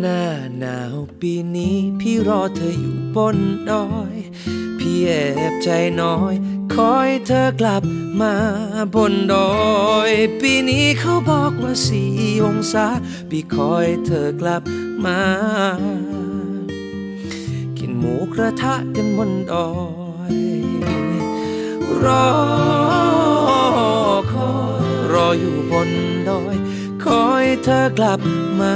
หน้าหนาวปีนี้พี่รอเธออยู่บนดอย พี่แอบใจน้อย คอยเธอกลับมาบนดอย ปีนี้เขาบอกว่าสี่องศา พี่คอยเธอกลับมา กินหมูกระทะกันบนดอย รอคอยรออยู่บนดอย คอยเธอกลับมา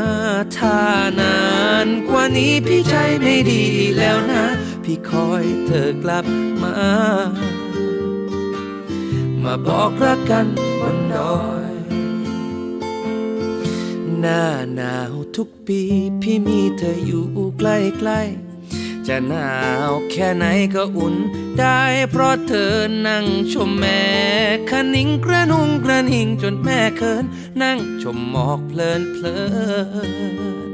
ถ้านานกว่านี้พี่ใจไม่ดีแล้วนะ พี่คอยเธอกลับมา มาบอกรักกันบนดอย หน้าหนาวทุกปี พี่มีเธออยู่ใกล้ๆ จะหนาวแค่ไหนก็อุ่น ได้เพราะเธอนั่งชมแม่คะนิงกระนุงกระนิงจนแม่เคิน นั่งชมหมอกเพลินเพลิน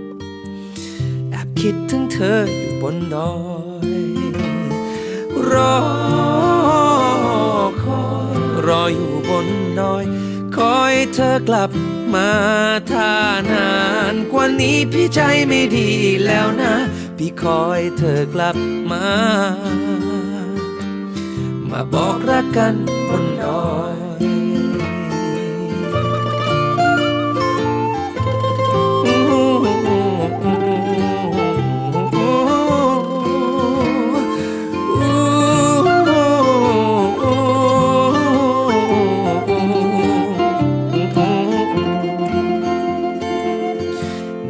แอบคิดถึงเธออยู่บนดอยรอคอยรออยู่บนดอย คอยเธอกลับมาถ้านาน กว่านี้พี่ใจไม่ดีแล้วนะ พี่คอยเธอกลับมา มาบอกรักกันบนดอย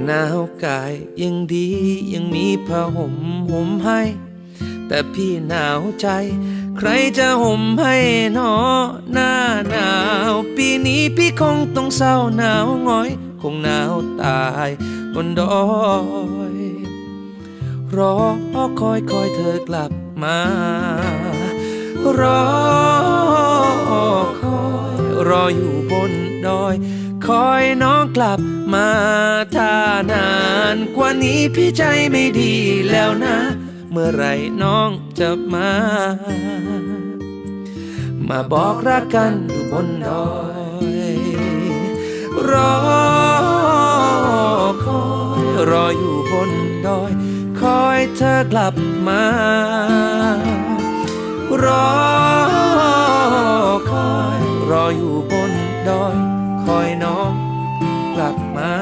หนาวกายยังดียังมีผ้าห่มห่มให้ แต่พี่หนาวใจ ใครจะห่มให้นอหน้าหนาว ปีนี้พี่คงต้องเศร้าหนาวหงอย คงหนาวตายบนดอยรอคอยคอยเธอกลับมารอคอยรออยู่บนดอย คอยน้องกลับมาถ้านานกว่านี้พี่ใจไม่ดีแล้วนะ เมื่อไหรน้องจะมา มาบอกรักกันอยู่บนดอย รอคอยรออยู่บนดอย คอยเธอกลับมา รอคอยรออยู่บนดอย คอยน้องกลับมา